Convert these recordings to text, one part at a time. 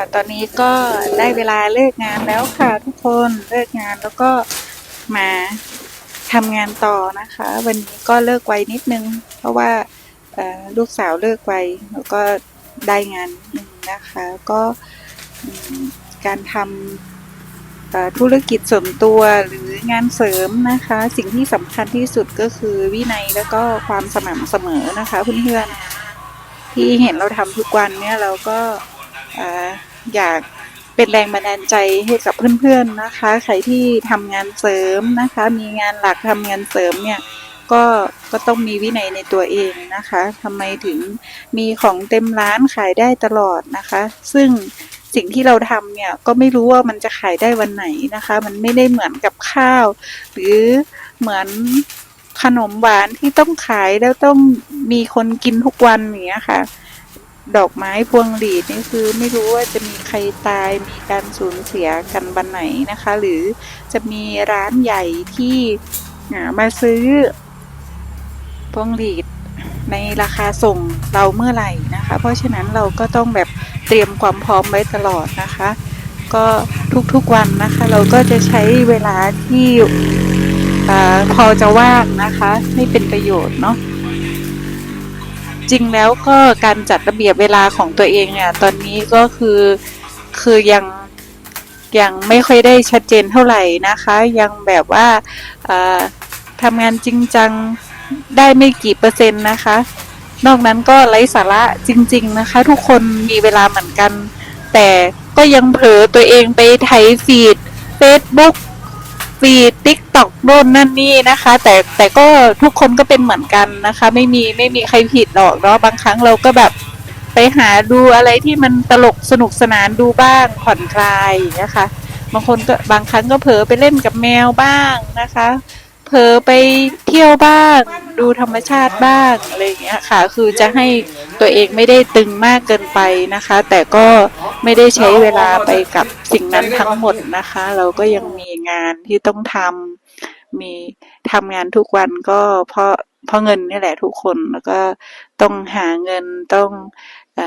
ค่ะ ตอนนี้ก็ได้เวลาเลิกงานแล้วค่ะทุกคนเลิกงานแล้วก็มาทำงานต่อนะคะ วันนี้ก็เลิกไวนิดนึง เพราะว่าลูกสาวเลิกไวแล้วก็ได้งานนึงนะคะ ก็การทำธุรกิจส่วนตัวหรืองานเสริมนะคะ สิ่งที่สำคัญที่สุดก็คือวินัยแล้วก็ความสม่ำเสมอนะคะเพื่อนๆที่เห็นเราทำทุกวันเนี่ยเราก็ อยากเป็นแรงบันดาลใจให้กับเพื่อนๆนะคะ ใครที่ทำงานเสริมนะคะ มีงานหลักทำงานเสริมเนี่ยก็ก็ต้องมีวินัยในตัวเองนะคะทำไมถึงมีของเต็มร้านขายได้ตลอดนะคะ ซึ่งสิ่งที่เราทำเนี่ยก็ไม่รู้ว่ามันจะขายได้วันไหนนะคะ มันไม่ได้เหมือนกับข้าว หรือเหมือนขนมหวานที่ต้องขายแล้วต้องมีคนกินทุกวันอย่างเงี้ยค่ะ ดอกไม้พวงหลีดนี่คือไม่รู้ว่าจะมีใครตายมีการสูญเสียกันวันไหนนะคะ หรือจะมีร้านใหญ่ที่มาซื้อ พวงหลีดในราคาส่งเราเมื่อไหร่นะคะ เพราะฉะนั้นเราก็ต้องแบบเตรียมความพร้อมไว้ตลอดนะคะ ก็ทุกๆวันนะคะ เราก็จะใช้เวลาที่อพอจะว่างนะคะให้เป็นประโยชน์เนาะ จริงแล้วก็การจัดระเบียบเวลาของตัวเองเนี่ยตอนนี้ก็คือคือยังยังไม่ค่อยได้ชัดเจนเท่าไหร่นะคะ ยังแบบว่าทำงานจริงจังได้ไม่กี่เปอร์เซ็นต์นะคะ นอกนั้นก็ไร้สาระจริง ๆนะคะ ทุกคนมีเวลาเหมือนกัน แต่ก็ยังเผลอตัวเองไปไถฟีด Facebook ฟีดติ๊กต็อกโน่นนั่นนี่นะคะ แต่แต่ก็ทุกคนก็เป็นเหมือนกันนะคะ ไม่มีไม่มีใครผิดหรอกเนาะบางครั้งเราก็แบบไปหาดูอะไรที่มันตลกสนุกสนานดูบ้างผ่อนคลายอย่างเงี้ยค่ะบางคนก็บางครั้งก็เผลอไปเล่นกับแมวบ้างนะคะเผลอไปเที่ยวบ้าง ดูธรรมชาติบ้างอะไรอย่างเงี้ยค่ะ คือจะให้ตัวเองไม่ได้ตึงมากเกินไปนะคะ แต่ก็ ไม่ได้ใช้เวลาไปกับสิ่งนั้นทั้งหมดนะคะ เราก็ยังมีงานที่ต้องทำมีทำงานทุกวันก็เพราะเพราะเงินนี่แหละทุกคนแล้วก็ต้องหาเงินต้องอ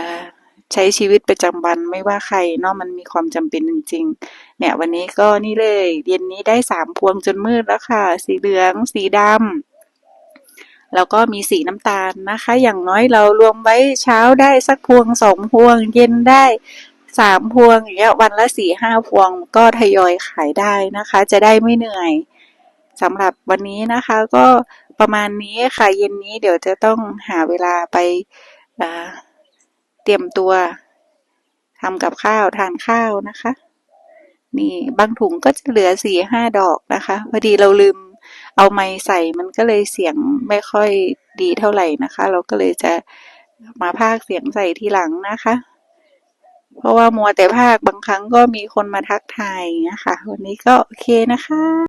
ใช้ชีวิตประจำวันไม่ว่าใครเนาะมันมีความจำเป็นจริงๆ เนี่ยวันนี้ก็นี่เลยเย็นนี้ได้สามพวงจนมืดแล้วค่ะ สีเหลือง สีดำแล้วก็มีสีน้ำตาลนะคะ อย่างน้อยเรารวมไว้เช้าได้สักพวงสองพวง เย็นได้ สามพวงอย่างเงี้ยวันละสี่ห้าพวงก็ทยอยขายได้นะคะ จะได้ไม่เหนื่อยสำหรับวันนี้นะคะก็ประมาณนี้ค่ะเย็นนี้เดี๋ยวจะต้องหาเวลาไปอ่าเตรียมตัวทำกับข้าวทานข้าวนะคะ นี่บางถุงก็จะเหลือสี่ห้าดอกนะคะพอดีเราลืมเอาไม้ใส่มันก็เลยเสียงไม่ค่อยดีเท่าไหร่นะคะ เราก็เลยจะมาพากเสียงใส่ทีหลังนะคะ เพราะว่ามัวแต่พากบางครั้งก็มีคนมาทักทายอย่างเงี้ยค่ะ วันนี้ก็โอเคนะคะ